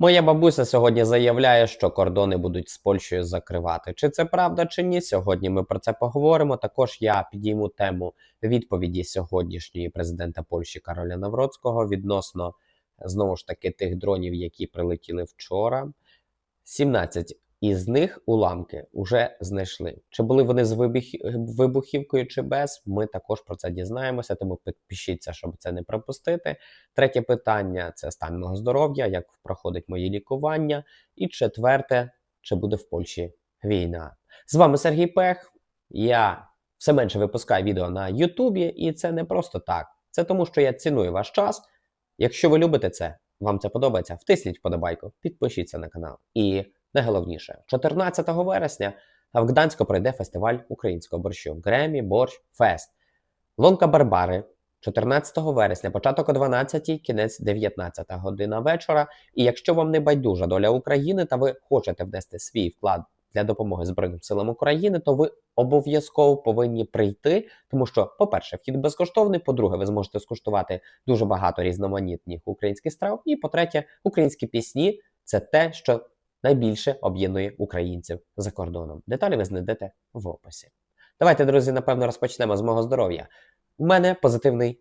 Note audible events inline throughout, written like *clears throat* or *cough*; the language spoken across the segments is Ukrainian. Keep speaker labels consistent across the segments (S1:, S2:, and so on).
S1: Моя бабуся сьогодні заявляє, що кордони будуть з Польщею закривати. Чи це правда, чи ні? Сьогодні ми про це поговоримо. Також я підійму тему відповіді сьогоднішньої президента Польщі Кароля Навроцького відносно знову ж таки тих дронів, які прилетіли вчора. 17 із них уламки вже знайшли. Чи були вони з вибухівкою чи без? Ми також про це дізнаємося, тому підпишіться, щоб це не пропустити. Третє питання це стан мого здоров'я, як проходить моє лікування. І четверте, чи буде в Польщі війна. З вами Сергій Пех. Я все менше випускаю відео на Ютубі, і це не просто так. Це тому, що я ціную ваш час. Якщо ви любите це, вам це подобається, втисніть вподобайку, підпишіться на канал. І найголовніше, 14 вересня в Гданську пройде фестиваль українського борщу Гремі Борщ Фест. Лонка Барбари 14 вересня, початок о 12, кінець 19 година вечора. І якщо вам не байдужа доля України та ви хочете внести свій вклад для допомоги Збройним силам України, то ви обов'язково повинні прийти, тому що, по-перше, вхід безкоштовний. По-друге, ви зможете скуштувати дуже багато різноманітних українських страв. І по-третє, українські пісні це те, що найбільше об'єднує українців за кордоном. Деталі ви знайдете в описі. Давайте, друзі, напевно, розпочнемо з мого здоров'я. У мене позитивний,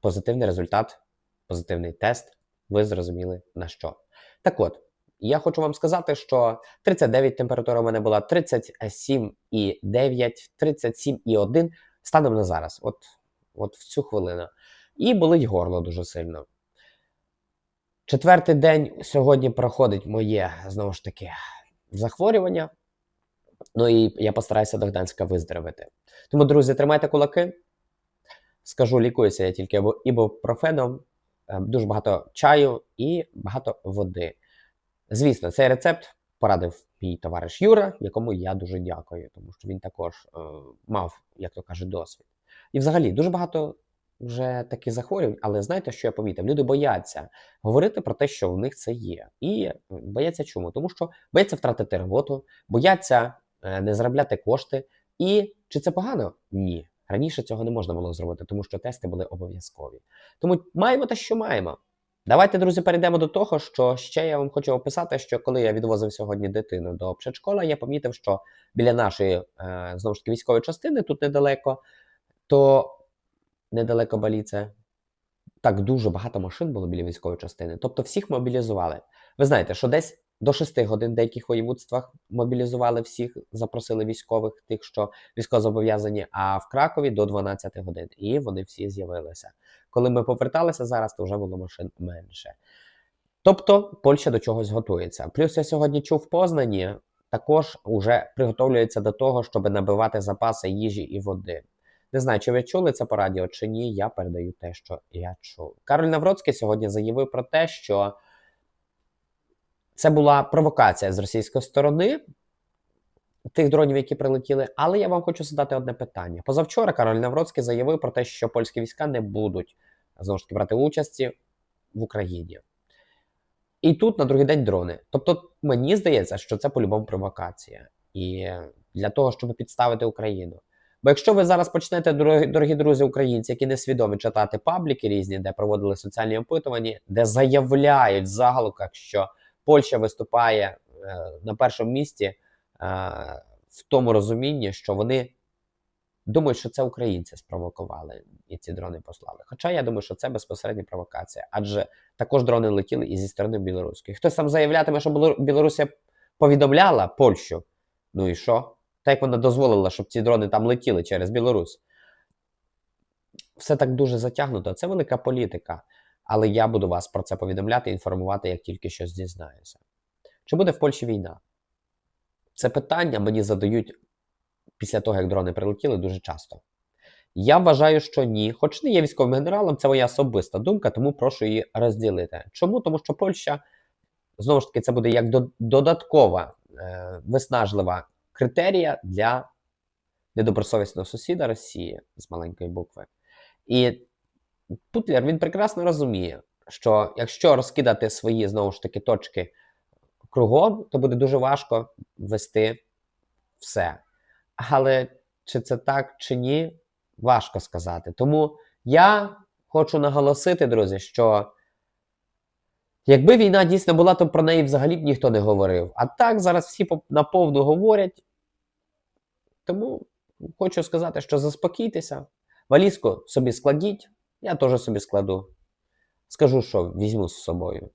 S1: позитивний результат, позитивний тест. Ви зрозуміли на що. Так от, я хочу вам сказати, що 39 температура у мене була, 37,9, 37,1 станом на зараз, от, от в цю хвилину. І болить горло дуже сильно. Четвертий день сьогодні проходить моє знову ж таки захворювання. Ну і я постараюся до Гданська виздоровити. Тому, друзі, тримайте кулаки. Скажу, лікуюся я тільки ібу- ібупрофеном, е, дуже багато чаю і багато води. Звісно, цей рецепт порадив мій товариш Юра, якому я дуже дякую, тому що він також е, мав, як то кажуть, досвід. І взагалі дуже багато вже таких захворювань, але знаєте, що я помітив? Люди бояться говорити про те, що в них це є. І е, бояться чому? Тому що бояться втратити роботу, бояться е, не заробляти кошти. І чи це погано? Ні. Раніше цього не можна було зробити, тому що тести були обов'язкові. Тому маємо те, що маємо. Давайте, друзі, перейдемо до того, що ще я вам хочу описати, що коли я відвозив сьогодні дитину до предшкола, я помітив, що біля нашої е, знову ж таки військової частини, тут недалеко, то недалеко Баліце, так дуже багато машин було біля військової частини. Тобто всіх мобілізували. Ви знаєте, що десь до 6 годин в деяких воєводствах мобілізували всіх, запросили військових, тих, що військовозобов'язані, а в Кракові до 12 годин. І вони всі з'явилися. Коли ми поверталися зараз, то вже було машин менше. Тобто Польща до чогось готується. Плюс я сьогодні чув в Познані, також вже приготовлюється до того, щоб набивати запаси їжі і води. Не знаю, чи ви чули це по радіо чи ні. Я передаю те, що я чув. Кароль Навроцький сьогодні заявив про те, що це була провокація з російської сторони тих дронів, які прилетіли. Але я вам хочу задати одне питання. Позавчора Кароль Навроцький заявив про те, що польські війська не будуть знову ж таки брати участі в Україні. І тут на другий день дрони. Тобто, мені здається, що це по-любому провокація. І для того, щоб підставити Україну. Бо якщо ви зараз почнете, дорогі, дорогі друзі, українці, які несвідомі читати пабліки різні, де проводили соціальні опитування, де заявляють в заголовках, що Польща виступає е, на першому місці е, в тому розумінні, що вони думають, що це українці спровокували і ці дрони послали. Хоча я думаю, що це безпосередня провокація, адже також дрони летіли і зі сторони білоруської. Хтось там заявлятиме, що Білорусія повідомляла Польщу. Ну і що? Та як вона дозволила, щоб ці дрони там летіли через Білорусь. Все так дуже затягнуто. Це велика політика. Але я буду вас про це повідомляти, інформувати, як тільки щось дізнаюся. Чи буде в Польщі війна? Це питання мені задають після того, як дрони прилетіли, дуже часто. Я вважаю, що ні. Хоч не є військовим генералом, це моя особиста думка, тому прошу її розділити. Чому? Тому що Польща, знову ж таки, це буде як до- додаткова е, виснажлива критерія для недобросовісного сусіда Росії з маленької букви. І Путлер він прекрасно розуміє, що якщо розкидати свої знову ж таки точки кругом, то буде дуже важко вести все. Але чи це так, чи ні, важко сказати. Тому я хочу наголосити, друзі, що Якби війна дійсно була, то про неї взагалі б ніхто не говорив. А так зараз всі наповну говорять. Тому хочу сказати, що заспокійтеся, валізку собі складіть, я теж собі складу. Скажу, що візьму з собою.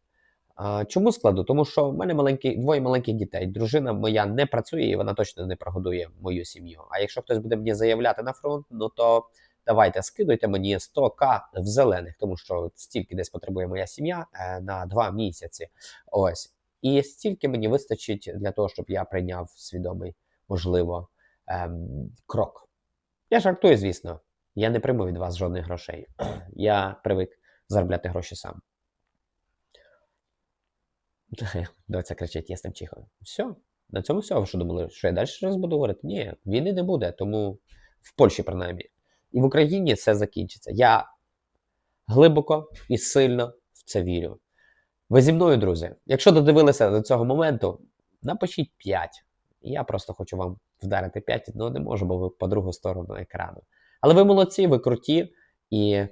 S1: А, чому складу? Тому що в мене маленькі, двоє маленьких дітей. Дружина моя не працює і вона точно не прогодує мою сім'ю. А якщо хтось буде мені заявляти на фронт, ну то давайте скидуйте мені 100к в зелених, тому що стільки десь потребує моя сім'я е, на два місяці. Ось. І стільки мені вистачить для того, щоб я прийняв свідомий, можливо, ем, крок. Я жартую, звісно. Я не прийму від вас жодних грошей. *clears throat* Я привик заробляти гроші сам. *laughs* Доця кричить, я з. Все, на цьому все. Ви що думали, що я далі щось буду говорити? Ні, війни не буде, тому в Польщі, принаймні. І в Україні це закінчиться. Я глибоко і сильно в це вірю. Ви зі мною, друзі. Якщо додивилися до цього моменту, напишіть 5. Я просто хочу вам вдарити 5, але не можу, бо ви по другу сторону екрану. Але ви молодці, ви круті і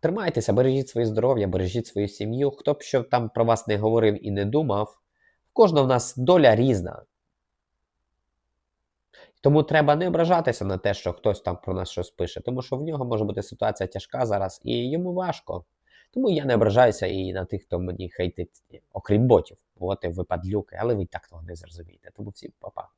S1: тримайтеся, бережіть своє здоров'я, бережіть свою сім'ю. Хто б що там про вас не говорив і не думав, в кожного в нас доля різна. Тому треба не ображатися на те, що хтось там про нас щось пише, тому що в нього може бути ситуація тяжка зараз і йому важко. Тому я не ображаюся і на тих, хто мені хейтить, окрім ботів. Боти, ви падлюки, але ви так того не зрозумієте. Тому всім па-па.